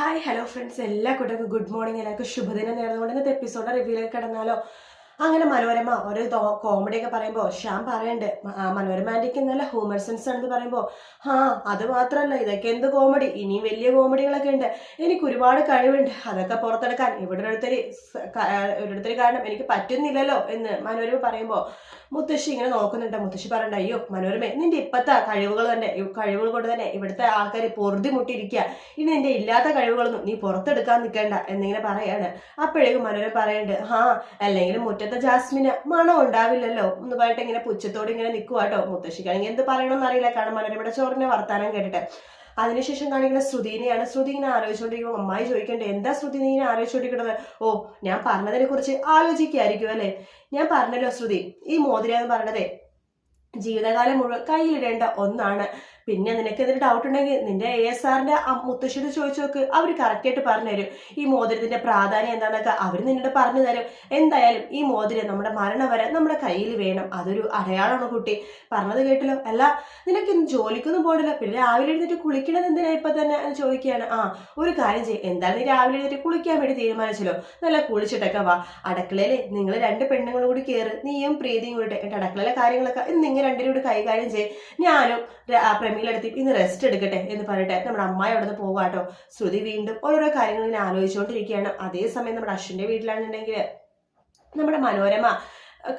Hi hello friends എല്ലാ കൂട്ടർക്കും good morning എല്ലാവർക്കും ശുഭദിനം നേർന്നുകൊണ്ട് ഇന്നത്തെ എപ്പിസോഡ് റിവ്യൂലേക്ക് കിടന്നാലോ. അങ്ങനെ മനോരമ ഒരു കോമഡി ഒക്കെ പറയുമ്പോൾ മ- ആ മനോരമ ആന്റിക്ക് നല്ല ഹ്യൂമർ സെൻസ് ആണെന്ന് പറയുമ്പോൾ ആ അത് മാത്രമല്ല ഇതൊക്കെ എന്ത് കോമഡി ഇനിയും വലിയ കോമഡികളൊക്കെ ഉണ്ട്. എനിക്ക് ഒരുപാട് കഴിവുണ്ട്. അതൊക്കെ പുറത്തെടുക്കാൻ ഇവിടെ ഒരിടത്തൊരു ഓരോരുത്തര് കാരണം എനിക്ക് പറ്റുന്നില്ലല്ലോ എന്ന് മനോരമ പറയുമ്പോൾ മുത്തശ്ശി ഇങ്ങനെ നോക്കുന്നുണ്ട്. മുത്തശ്ശി പറയണ്ട അയ്യോ മനോരമ നിന്റെ ഇപ്പത്തെ കഴിവുകൾ തന്നെ കഴിവുകൾ കൊണ്ട് തന്നെ ഇവിടുത്തെ ആൾക്കാർ പൊറുതി മുട്ടിയിരിക്കുക ഇനി നിന്റെ ഇല്ലാത്ത കഴിവുകളൊന്നും നീ പുറത്തെടുക്കാൻ നിൽക്കണ്ട എന്നിങ്ങനെ പറയാണ്. അപ്പോഴേക്കും മനോരമ പറയണ്ട് ആ അല്ലെങ്കിൽ മുറ്റത്തെ ജാസ്മിന് മണം ഉണ്ടാവില്ലല്ലോ എന്ന് പറഞ്ഞിട്ട് ഇങ്ങനെ പുച്ഛത്തോട് ഇങ്ങനെ നിൽക്കുക കേട്ടോ മുത്തശ്ശിക്കാണെങ്കിൽ എന്ത് പറയണമെന്ന് അറിയില്ല. കാരണം മനോരമയുടെ ചോറിന്റെ വർത്താനം കേട്ടിട്ട്. അതിനുശേഷം കാണിക്കുന്ന ശ്രുതിനെയാണ്. ശ്രുതി ഇങ്ങനെ ആലോചിച്ചുകൊണ്ടിരിക്കുമ്പോൾ അമ്മായി ചോദിക്കേണ്ടത് എന്താ ശ്രുതി നീ ഇങ്ങനെ ആലോചിച്ചുകൊണ്ടിരിക്കുന്നത് ഓ ഞാൻ പറഞ്ഞതിനെ കുറിച്ച് ആലോചിക്കായിരിക്കും അല്ലേ? ഞാൻ പറഞ്ഞല്ലോ ശ്രുതി ഈ മോതിര എന്ന് ജീവിതകാലം മുഴുവൻ കയ്യിലിടേണ്ട ഒന്നാണ്. പിന്നെ നിനക്ക് എന്തെങ്കിലും ഡൗട്ട് ഉണ്ടെങ്കിൽ നിന്റെ എ എസ് ആറിന്റെ മുത്തശ്ശിയോട് ചോദിച്ചു നോക്ക്. അവർ കറക്റ്റായിട്ട് പറഞ്ഞു തരും. ഈ മോതിരത്തിന്റെ പ്രാധാന്യം എന്താണെന്നൊക്കെ അവർ നിന്നോട് പറഞ്ഞു തരും. എന്തായാലും ഈ മോതിരം നമ്മുടെ മരണം വരെ നമ്മുടെ കയ്യിൽ വേണം. അതൊരു അടയാളമാണ് കുട്ടി. പറഞ്ഞത് കേട്ടല്ലോ? അല്ല നിനക്ക് ഇന്ന് ജോലിക്കൊന്നും പോകണില്ല പിന്നെ രാവിലെ എഴുന്നേറ്റ് കുളിക്കണത് എന്തിനാ ഇപ്പൊ തന്നെ ചോദിക്കുകയാണ്? ആ ഒരു കാര്യം ചെയ്യും. എന്തായാലും നീ രാവിലെ എഴുന്നേറ്റ് കുളിക്കാൻ വേണ്ടി തീരുമാനിച്ചല്ലോ. നല്ല കുളിച്ചിട്ടൊക്കെ വാ. അടക്കളയിലെ നിങ്ങൾ രണ്ട് പെണ്ണുങ്ങളും കൂടി കയറി നീയും പ്രീതിയും കൂടി എന്റെ അടക്കളയിലെ കാര്യങ്ങളൊക്കെ നിങ്ങൾ രണ്ടിനും കൂടി കൈകാര്യം ചെയ്യും. ഞാനും ര- ആ പ്രമീലെടുത്ത് ഇന്ന് റെസ്റ്റ് എടുക്കട്ടെ എന്ന് പറഞ്ഞിട്ട് നമ്മുടെ അമ്മായി അവിടെ നിന്ന് പോകാട്ടോ ശ്രുതി വീണ്ടും ഓരോരോ കാര്യങ്ങൾ ഇങ്ങനെ ആലോചിച്ചുകൊണ്ടിരിക്കുകയാണ് അതേസമയം നമ്മുടെ അശ്വിന്റെ വീട്ടിലാണെന്നുണ്ടെങ്കിൽ നമ്മുടെ മനോരമ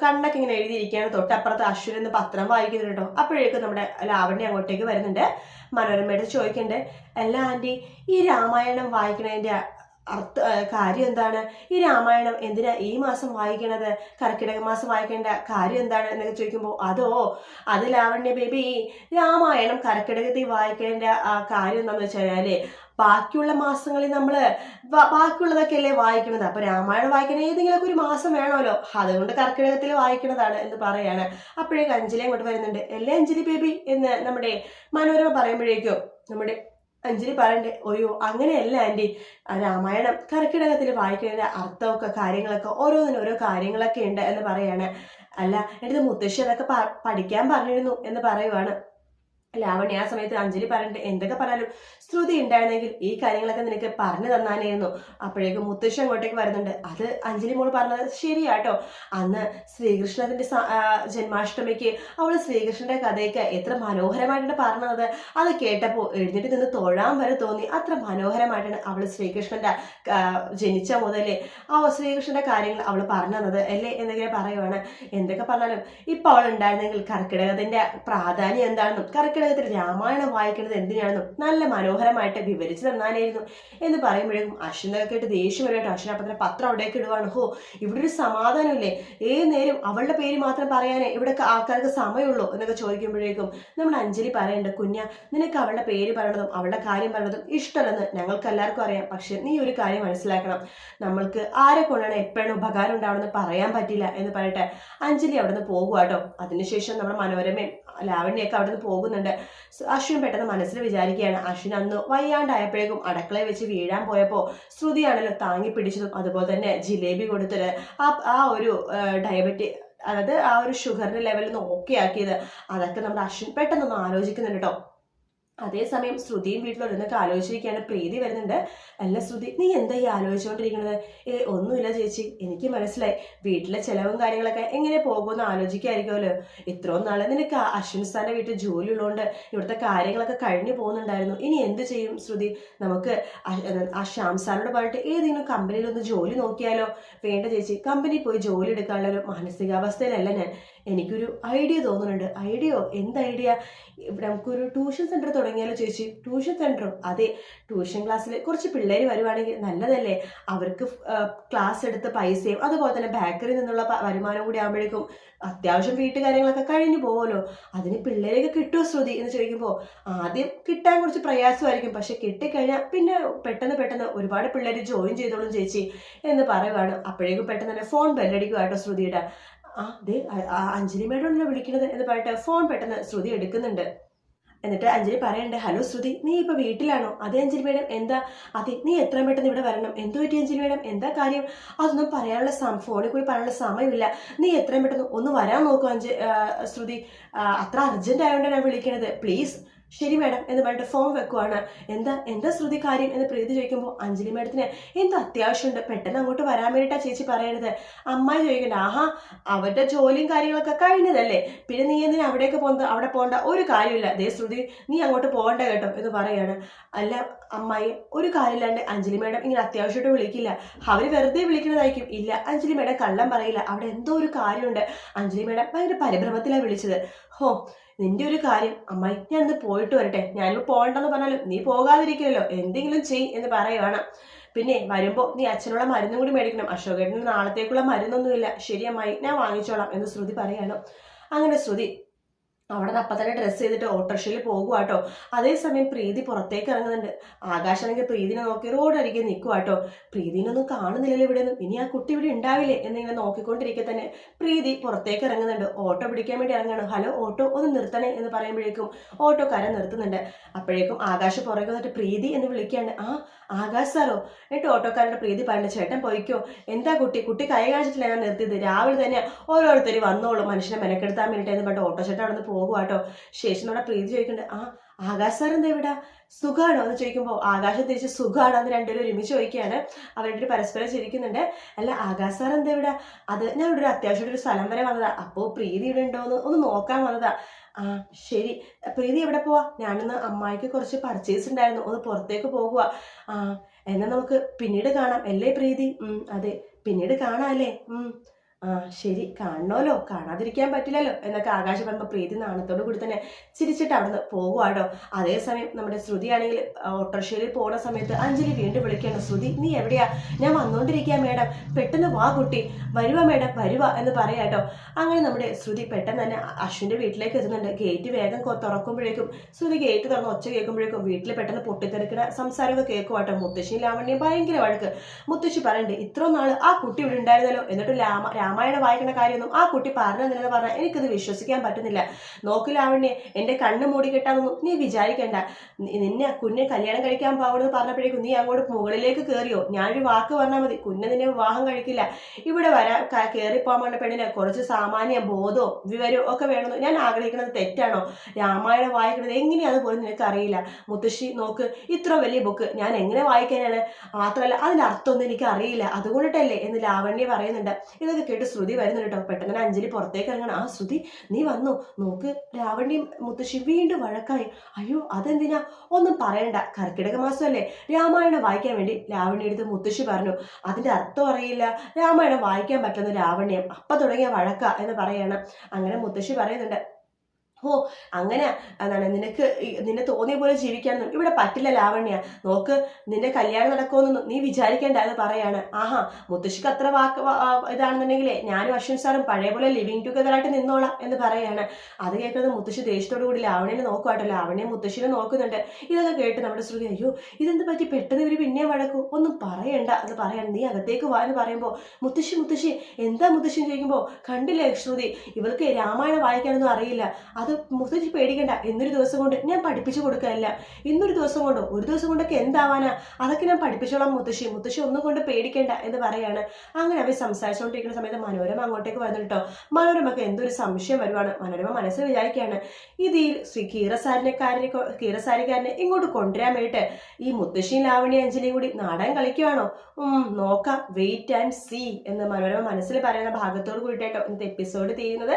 കണ്ണൊക്കെ ഇങ്ങനെ എഴുതിയിരിക്കുകയാണ്. തൊട്ടപ്പുറത്ത് അശ്വിൻ എന്ന് പത്രം വായിക്കുന്നുണ്ട് കേട്ടോ അപ്പോഴേക്കും നമ്മുടെ ലാവണ്യ അങ്ങോട്ടേക്ക് വരുന്നുണ്ട്. മനോരമയുടെ ചോദിക്കണ്ടേ അല്ല ആന്റി ഈ രാമായണം വായിക്കണതിന്റെ അർത്ഥ കാര്യം എന്താണ്? ഈ രാമായണം എന്തിനാ ഈ മാസം വായിക്കണത്? കർക്കിടക മാസം വായിക്കേണ്ട കാര്യം എന്താണ് എന്നൊക്കെ ചോദിക്കുമ്പോൾ അതോ അത് ലാവണ്യ ബേബി രാമായണം കർക്കിടകത്തിൽ വായിക്കേണ്ട കാര്യം എന്താണെന്ന് കഴിഞ്ഞാൽ ബാക്കിയുള്ള മാസങ്ങളിൽ നമ്മൾ ബാക്കിയുള്ളതൊക്കെ അല്ലേ വായിക്കുന്നത് അപ്പൊ രാമായണം വായിക്കണ ഏതെങ്കിലുമൊക്കെ ഒരു മാസം വേണമല്ലോ. അതുകൊണ്ട് കർക്കിടകത്തിൽ വായിക്കണതാണ് എന്ന് പറയാണ്. അപ്പോഴേക്ക് അഞ്ജലി അങ്ങോട്ട് വരുന്നുണ്ട്. അല്ലേ അഞ്ജലി ബേബി? എന്ന് നമ്മുടെ മനോരമ പറയുമ്പോഴേക്കും നമ്മുടെ അഞ്ജലി പറയണ്ടേ ഒയ്യോ അങ്ങനെയല്ല ആന്റി രാമായണം കർക്കിടകത്തിൽ വായിക്കുന്നതിന്റെ അർത്ഥമൊക്കെ കാര്യങ്ങളൊക്കെ ഓരോന്നിനും ഓരോ കാര്യങ്ങളൊക്കെ ഉണ്ട് എന്ന് പറയാണ്. അല്ല എന്റെ മുത്തശ്ശി അതൊക്കെ പഠിക്കാൻ പറഞ്ഞിരുന്നു എന്ന് പറയുവാണ്. ലാവണ്യ ആ സമയത്ത് അഞ്ജലി പറഞ്ഞിട്ട് എന്തൊക്കെ പറഞ്ഞാലും ശ്രുതി ഉണ്ടായിരുന്നെങ്കിൽ ഈ കാര്യങ്ങളൊക്കെ നിനക്ക് പറഞ്ഞു തന്നാനായിരുന്നു. അപ്പോഴേക്കും മുത്തശ്ശി അങ്ങോട്ടേക്ക് വരുന്നുണ്ട് അത് അഞ്ജലി മോൾ പറഞ്ഞത് ശരിയാട്ടോ. അന്ന് ശ്രീകൃഷ്ണത്തിന്റെ ജന്മാഷ്ടമിക്ക് അവൾ ശ്രീകൃഷ്ണന്റെ കഥയൊക്കെ എത്ര മനോഹരമായിട്ടാണ് പറഞ്ഞത്. അത് കേട്ടപ്പോൾ എഴുന്നേറ്റ് നിന്ന് തൊഴാൻ വരെ തോന്നി അത്ര മനോഹരമായിട്ടാണ് അവൾ ശ്രീകൃഷ്ണന്റെ ജനിച്ച മുതലേ ആ ശ്രീകൃഷ്ണന്റെ കാര്യങ്ങൾ അവൾ പറഞ്ഞു തന്നത് അല്ലേ? എന്നൊക്കെ പറയുവാണ്. എന്തൊക്കെ പറഞ്ഞാലും ഇപ്പൊ അവൾ ഉണ്ടായിരുന്നെങ്കിൽ കർക്കിടകത്തിന്റെ പ്രാധാന്യം എന്താണെന്നും കർക്കിടകത്തിൽ രാമായണം വായിക്കുന്നത് എന്തിനാണെന്നും നല്ല മനോഹരമായിട്ട് വിവരിച്ചു തന്നാലായിരുന്നു എന്ന് പറയുമ്പോഴേക്കും അശ്വിനൊക്കെ കേട്ട് ദേഷ്യം വരുമായിട്ട് അശ്വിൻ പത്രം അവിടേക്ക് ഇടുവാണ്. ഹോ ഇവിടെ ഒരു സമാധാനമില്ലേ? ഏത് നേരം അവളുടെ പേര് മാത്രം പറയാനേ ഇവിടെ ആൾക്കാർക്ക് സമയമുള്ളൂ എന്നൊക്കെ ചോദിക്കുമ്പോഴേക്കും നമ്മുടെ അഞ്ജലി പറയേണ്ട കുഞ്ഞ നിനക്ക് അവളുടെ പേര് പറയണതും അവളുടെ കാര്യം പറയണതും ഇഷ്ടമല്ലെന്ന് ഞങ്ങൾക്ക് എല്ലാവർക്കും അറിയാം. പക്ഷെ നീ ഒരു കാര്യം മനസ്സിലാക്കണം. നമ്മൾക്ക് ആരെ കൊണ്ടാണ് എപ്പോഴാണ് ഉപകാരം ഉണ്ടാവണമെന്ന് പറയാൻ പറ്റില്ല എന്ന് പറയട്ടെ. അഞ്ജലി അവിടെ നിന്ന് പോകുക കേട്ടോ അതിനുശേഷം നമ്മുടെ മനോരമയും ലാവണ്യൊക്കെ അവിടെ നിന്ന് പോകുന്നുണ്ട്. അശ്വിൻ പെട്ടെന്ന് മനസ്സിൽ വിചാരിക്കുകയാണ് അശ്വിൻ അന്ന് വയ്യാണ്ടായപ്പോഴേക്കും അടുക്കളയിൽ വെച്ച് വീഴാൻ പോയപ്പോൾ ശ്രുതിയാണല്ലോ താങ്ങി പിടിച്ചതും അതുപോലെ തന്നെ ജിലേബി കൊടുത്തത് ആ ആ ഒരു ഡയബറ്റി അതായത് ആ ഒരു ഷുഗറിന്റെ ലെവലിൽ നിന്ന് ഓക്കെ ആക്കിയത്. അതൊക്കെ നമ്മുടെ അശ്വിൻ പെട്ടെന്നൊന്ന് ആലോചിക്കുന്നുണ്ട് കേട്ടോ അതേസമയം ശ്രുതിയും വീട്ടിലൊരുന്നൊക്കെ ആലോചിച്ചിരിക്കുകയാണ്. പ്രീതി വരുന്നുണ്ട്. അല്ല ശ്രുതി നീ എന്താ ഈ ആലോചിച്ചുകൊണ്ടിരിക്കുന്നത്? ഏ ഒന്നുമില്ല ചേച്ചി. എനിക്ക് മനസ്സിലായി. വീട്ടിലെ ചിലവും കാര്യങ്ങളൊക്കെ എങ്ങനെ പോകുമെന്ന് ആലോചിക്കായിരിക്കുമല്ലോ. ഇത്രയും നാളെ നിനക്ക് അശ്വിൻ സാറിന്റെ വീട്ടിൽ ജോലി ഉള്ളതുകൊണ്ട് ഇവിടുത്തെ കാര്യങ്ങളൊക്കെ കഴിഞ്ഞു പോകുന്നുണ്ടായിരുന്നു. ഇനി എന്ത് ചെയ്യും ശ്രുതി? നമുക്ക് ആ- ശ്യാം സാറിനോട് പറഞ്ഞിട്ട് ഏതെങ്കിലും കമ്പനിയിൽ ഒന്ന് ജോലി നോക്കിയാലോ? വേണ്ട ചേച്ചി കമ്പനി പോയി ജോലി എടുക്കാനുള്ള ഒരു മാനസികാവസ്ഥയിലല്ല ഞാൻ. എനിക്കൊരു ഐഡിയ തോന്നുന്നുണ്ട്. ഐഡിയ? എന്ത് ഐഡിയ? നമുക്കൊരു ട്യൂഷൻ സെന്റർ തുടങ്ങിയാലോ ചേച്ചി? ട്യൂഷൻ സെന്ററോ. അതെ ട്യൂഷൻ ക്ലാസ്സിൽ കുറച്ച് പിള്ളേർ വരുവാണെങ്കിൽ നല്ലതല്ലേ? അവർക്ക് ക്ലാസ് എടുത്ത് പൈസയും അതുപോലെ തന്നെ ബേക്കറിയിൽ നിന്നുള്ള വരുമാനം കൂടി ആകുമ്പോഴേക്കും അത്യാവശ്യം വീട്ടുകാര്യങ്ങളൊക്കെ കഴിഞ്ഞു പോകുമല്ലോ അതിന് പിള്ളേരെയൊക്കെ കിട്ടുമോ ശ്രുതി എന്ന് ചോദിക്കുമ്പോൾ ആദ്യം കിട്ടാൻ കുറച്ച് പ്രയാസമായിരിക്കും. പക്ഷെ കിട്ടിക്കഴിഞ്ഞാൽ പിന്നെ പെട്ടെന്ന് പെട്ടെന്ന് ഒരുപാട് പിള്ളേർ ജോയിൻ ചെയ്തോളും ചേച്ചി എന്ന് പറയുവാണ്. അപ്പോഴേക്കും പെട്ടെന്ന് തന്നെ ഫോൺ ബെല്ലടിക്കുക കേട്ടോ ശ്രുതിയുടെ. ആ അഞ്ജലി മേഡമാണല്ലോ വിളിക്കുന്നത് എന്ന് പറഞ്ഞിട്ട് ഫോൺ പെട്ടെന്ന് ശ്രുതി എടുക്കുന്നുണ്ട്. എന്നിട്ട് അഞ്ജലി പറയണ്ടേ ഹലോ ശ്രുതി നീ ഇപ്പൊ വീട്ടിലാണോ? അതെ അഞ്ജലി മേഡം എന്താ? അതെ നീ എത്രയും പെട്ടെന്ന് ഇവിടെ വരണം? എന്തു പറ്റി അഞ്ജലി മേഡം? എന്താ കാര്യം? അതൊന്നും പറയാനുള്ള സം ഫോണിൽ കൂടി പറയാനുള്ള സമയമില്ല. നീ എത്രയും പെട്ടെന്ന് ഒന്ന് വരാൻ നോക്കൂ അഞ്ജ ശ്രുതി. അത്ര അർജന്റ് ആയതുകൊണ്ടാണ് ഞാൻ വിളിക്കണത്. പ്ലീസ് ശരി മേഡം എന്ന് പറഞ്ഞിട്ട് ഫോം വെക്കുവാണ്. എന്താ എന്താ ശ്രുതി കാര്യം എന്ന് പ്രീതി ചോദിക്കുമ്പോൾ അഞ്ജലി മാഡത്തിന് എന്താ അത്യാവശ്യമുണ്ട്. പെട്ടെന്ന് അങ്ങോട്ട് വരാൻ വേണ്ടിയിട്ടാ ചേച്ചി പറയണത്. അമ്മായി ചോദിക്കണ്ട ആഹാ അവരുടെ ജോലിയും കാര്യങ്ങളൊക്കെ കഴിഞ്ഞതല്ലേ. പിന്നെ നീ എന്തിനാ അവിടേക്ക് പോകുന്നത് അവിടെ പോകേണ്ട ഒരു കാര്യമില്ല ദേ ശ്രുതി നീ അങ്ങോട്ട് പോകണ്ട കേട്ടോ എന്ന് പറയാണ്. അല്ല അമ്മായി ഒരു കാര്യമില്ലാണ്ട് അഞ്ജലി മേഡം ഇങ്ങനെ അത്യാവശ്യമായിട്ട് വിളിക്കില്ല. അവർ വെറുതെ വിളിക്കുന്നതായിരിക്കും. ഇല്ല അഞ്ജലി മേഡം കള്ളം പറയില്ല. അവിടെ എന്തോ ഒരു കാര്യമുണ്ട്. അഞ്ജലി മേഡം ഭയങ്കര പരിഭ്രമത്തിലാണ് വിളിച്ചത്. ഹോ നിന്റെ ഒരു കാര്യം. അമ്മായി ഞാൻ ഇന്ന് പോയിട്ട് വരട്ടെ. ഞാനിപ്പോൾ പോകണ്ടെന്ന് പറഞ്ഞാലും നീ പോകാതിരിക്കുമല്ലോ എന്തെങ്കിലും ചെയ് എന്ന് പറയുവാണ്. പിന്നെ വരുമ്പോൾ നീ അച്ഛനുള്ള മരുന്നും കൂടി മേടിക്കണം. അശോകേട്ടന് നാളത്തേക്കുള്ള മരുന്നൊന്നുമില്ല. ശരി അമ്മായി ഞാൻ വാങ്ങിച്ചോളാം എന്ന് ശ്രുതി പറയാണ്. അങ്ങനെ ശ്രുതി അവിടെ നിന്ന് അപ്പം തന്നെ ഡ്രസ്സ് ചെയ്തിട്ട് ഓട്ടോറിക്ഷയിൽ പോകുക കേട്ടോ അതേസമയം പ്രീതി പുറത്തേക്ക് ഇറങ്ങുന്നുണ്ട്. ആകാശാണെങ്കിൽ പ്രീതിനെ നോക്കി റോഡരികെ നിൽക്കുക കേട്ടോ പ്രീതിനൊന്നും കാണുന്നില്ലല്ലോ ഇവിടെ നിന്ന് ഇനി ആ കുട്ടി ഇവിടെ ഉണ്ടാവില്ലേ എന്നിങ്ങനെ നോക്കിക്കൊണ്ടിരിക്കെ തന്നെ പ്രീതി പുറത്തേക്ക് ഇറങ്ങുന്നുണ്ട്. ഓട്ടോ പിടിക്കാൻ വേണ്ടി ഇറങ്ങണം ഹലോ ഓട്ടോ ഒന്ന് നിർത്തണേ എന്ന് പറയുമ്പോഴേക്കും ഓട്ടോക്കാരൻ നിർത്തുന്നുണ്ട്. അപ്പോഴേക്കും ആകാശ പുറകെ വന്നിട്ട് പ്രീതി എന്ന് വിളിക്കുകയാണ്. ആ ആകാശ് സാറോ? എന്നിട്ട് ഓട്ടോക്കാരന്റെ പ്രീതി പറഞ്ഞ ചേട്ടൻ പോയിക്കോ. എന്താ കുട്ടി? കുട്ടി കൈ കാണിച്ചിട്ടില്ല ഞാൻ നിർത്തിയത്. രാവിലെ തന്നെ ഓരോരുത്തർ വന്നോളൂ. മനുഷ്യനെ മെനക്കെടുത്താൻ വേണ്ടിയിട്ട് എന്ന് പറഞ്ഞിട്ട് ഓട്ടോ ചേട്ടൻ അവിടെ നിന്ന് പോകുക കേട്ടോ ശേഷം നമ്മുടെ പ്രീതി ചോദിക്കുന്നുണ്ട് ആ ആകാശ് സാർ എന്താ ഇവിടെ? സുഖമാണോ എന്ന് ചോദിക്കുമ്പോൾ ആകാശം തിരിച്ച് സുഖമാണോ എന്ന് രണ്ടുപേരും ഒരുമിച്ച് ചോദിക്കുകയാണ്. അവരുടെ പരസ്പരം ചിരിക്കുന്നുണ്ട് അല്ല ആകാശ് സാർ എന്താ ഇവിടെ? അത് ഞാൻ ഇവിടെ ഒരു അത്യാവശ്യമായിട്ട് ഒരു സ്ഥലം വരെ വന്നതാ. അപ്പോൾ പ്രീതി ഇവിടെ ഉണ്ടോ എന്ന് ഒന്ന് നോക്കാൻ വന്നതാ. ആ ശരി. പ്രീതി എവിടെ പോവാ? ഞാനിന്ന് അമ്മായിക്ക് കുറച്ച് പർച്ചേസ് ഉണ്ടായിരുന്നു. ഒന്ന് പുറത്തേക്ക് പോകുക ആ എന്നാൽ നമുക്ക് പിന്നീട് കാണാം. അല്ലേ പ്രീതി? അതെ. പിന്നീട് കാണാം അല്ലേ? ആ ശരി കാണണമല്ലോ കാണാതിരിക്കാൻ പറ്റില്ലല്ലോ? എന്നൊക്കെ ആകാശം പറയുമ്പോൾ പ്രീതി നാണത്തോടു കൂടി തന്നെ ചിരിച്ചിട്ട് അവിടുന്ന് പോകുവാടോ. അതേസമയം നമ്മുടെ ശ്രുതി ആണെങ്കിൽ ഓട്ടോറിക്ഷയിൽ പോണ സമയത്ത് അഞ്ജലി വീണ്ടും വിളിക്കുകയാണ് ശ്രുതി നീ എവിടെയാ? ഞാൻ വന്നുകൊണ്ടിരിക്കുക മേഡം. പെട്ടെന്ന് വാ കുട്ടി. വരുവാ മേഡം. വരുവാ എന്ന് പറയാട്ടോ അങ്ങനെ നമ്മുടെ ശ്രുതി പെട്ടെന്ന് തന്നെ അശ്വിന്റെ വീട്ടിലേക്ക് എത്തുന്നുണ്ട്. ഗേറ്റ് വേഗം തുറക്കുമ്പോഴേക്കും ശ്രുതി ഗേറ്റ് തുറന്ന് ഒച്ച കേൾക്കുമ്പോഴേക്കും വീട്ടിൽ പെട്ടെന്ന് പൊട്ടിത്തെറിക്കുന്ന സംസാരമൊക്കെ കേൾക്കുവാട്ടോ മുത്തശ്ശി ലാവണ്യം ഭയങ്കര വഴക്ക്. മുത്തശ്ശി പറയണ്ടേ ഇത്ര നാൾ ആ കുട്ടി ഇവിടെ ഉണ്ടായിരുന്നല്ലോ? എന്നിട്ട് രാമ രാമായണം വായിക്കുന്ന കാര്യമൊന്നും ആ കുട്ടി പറഞ്ഞതെന്ന് പറഞ്ഞാൽ എനിക്കത് വിശ്വസിക്കാൻ പറ്റുന്നില്ല. നോക്ക് എന്റെ കണ്ണ് മൂടി കിട്ടാമെന്നും നീ വിചാരിക്കേണ്ട. നിന്നെ കുഞ്ഞെ കല്യാണം കഴിക്കാൻ പാവുമെന്ന് പറഞ്ഞപ്പോഴേക്കും നീ അങ്ങോട്ട് മുകളിലേക്ക് കയറിയോ ഞാനൊരു വാക്ക് പറഞ്ഞാൽ മതി. കുഞ്ഞെ നിന്നെ വിവാഹം കഴിക്കില്ല. ഇവിടെ വരാൻ കയറിപ്പോകാൻ വേണ്ട പെണ്ണിന് കുറച്ച് സാമാന്യ ബോധവും വിവരവും ഒക്കെ വേണമെന്ന് ഞാൻ ആഗ്രഹിക്കുന്നത് തെറ്റാണോ? രാമായണം വായിക്കുന്നത് എങ്ങനെയാണ് പോലും നിനക്ക് അറിയില്ല മുത്തശ്ശി നോക്ക് ഇത്ര വലിയ ബുക്ക് ഞാൻ എങ്ങനെ വായിക്കാനാണ്? മാത്രമല്ല അതിന്റെ അർത്ഥമൊന്നും എനിക്ക് അറിയില്ല അതുകൊണ്ടിട്ടല്ലേ എന്ന് ലാവണ്യ പറയുന്നുണ്ട്. ഇതൊക്കെ കേട്ട് ശ്രുതി വരുന്നുണ്ട് കേട്ടോ പെട്ടെന്ന് തന്നെ അഞ്ജലി പുറത്തേക്ക് ഇറങ്ങണം. ആ ശ്രുതി നീ വന്നു. നോക്ക് രാവണിയും മുത്തശ്ശി വീണ്ടും വഴക്കായി. അയ്യോ അതെന്തിനാ? ഒന്നും പറയണ്ട. കർക്കിടക മാസമല്ലേ. രാമായണം വായിക്കാൻ വേണ്ടി രാവണി എടുത്ത് മുത്തശ്ശി പറഞ്ഞു. അതിന്റെ അർത്ഥം അറിയില്ല. രാമായണം വായിക്കാൻ പറ്റുന്ന രാവണ്യം. അപ്പൊ തുടങ്ങിയ വഴക്ക എന്ന് പറയാണ്. അങ്ങനെ മുത്തശ്ശി പറയുന്നുണ്ട്. ഓ അങ്ങനെ എന്താണ് നിനക്ക് നിന്നെ തോന്നിയ പോലെ ജീവിക്കാനൊന്നും ഇവിടെ പറ്റില്ല ലാവണ്യ. നോക്ക് നിന്റെ കല്യാണം നടക്കുമെന്നൊന്നും നീ വിചാരിക്കേണ്ട എന്ന് പറയാണ്. ആഹാ മുത്തശ്ശിക്ക് അത്ര വാക്ക് ഇതാണെന്നുണ്ടെങ്കിലേ ഞാനും അശ്വിൻ സാറും പഴയ പോലെ ലിവിങ് ടുഗദർ ആയിട്ട് നിന്നോളാം എന്ന് പറയാണ്. അത് കേൾക്കുന്നത് മുത്തശ്ശി ദേഷ്യത്തോടു കൂടി ലാവണ്യനെ നോക്കുവാട്ടോ ലാവണ്യ മുത്തശ്ശിനെ നോക്കുന്നുണ്ട്. ഇതൊക്കെ കേട്ട് നമ്മുടെ ശ്രുതി അയ്യോ ഇതെന്ത് പറ്റി? പെട്ടെന്ന് ഇവർ പിന്നെ വഴക്കു? ഒന്നും പറയണ്ട എന്ന് പറയണം. നീ അകത്തേക്ക് വാ എന്ന് പറയുമ്പോൾ മുത്തശ്ശി മുത്തശ്ശി എന്താ മുത്തശ്ശി ചോദിക്കുമ്പോൾ കണ്ടില്ലേ ശ്രുതി ഇവർക്ക് രാമായണം വായിക്കാനൊന്നും അറിയില്ല. അത് മുത്തശ്ശി പേടിക്കണ്ട. ഇന്നൊരു ദിവസം കൊണ്ട് ഞാൻ പഠിപ്പിച്ചു കൊടുക്കാനില്ല ഇന്നൊരു ദിവസം കൊണ്ടോ ഒരു ദിവസം കൊണ്ടൊക്കെ എന്താവാനാ? അതൊക്കെ ഞാൻ പഠിപ്പിച്ചോളാം മുത്തശ്ശി. മുത്തശ്ശി ഒന്നും കൊണ്ട് പേടിക്കണ്ട എന്ന് പറയാണ്. അങ്ങനെ അവർ സംസാരിച്ചുകൊണ്ടിരിക്കുന്ന സമയത്ത് മനോരമ അങ്ങോട്ടേക്ക് വന്നിട്ടോ മനോരമക്ക് എന്തൊരു സംശയം വരുവാണ്. മനോരമ മനസ്സിൽ വിചാരിക്കുകയാണ്. ഇത് ഈ കീറസാരിനെക്കാരനെ കീറസാരിക്കാരനെ ഇങ്ങോട്ട് കൊണ്ടുവരാൻ വേണ്ടിയിട്ട് ഈ മുത്തശ്ശിയും ലാവണി അഞ്ജലിയും കൂടി നാടൻ കളിക്കുവാണോ? നോക്കാം. വെയിറ്റ് ആൻഡ് സീ എന്ന് മനോരമ മനസ്സിൽ പറയുന്ന ഭാഗത്തോട് കൂടിയിട്ടോ ഇന്നത്തെ എപ്പിസോഡ് തീരുന്നത്.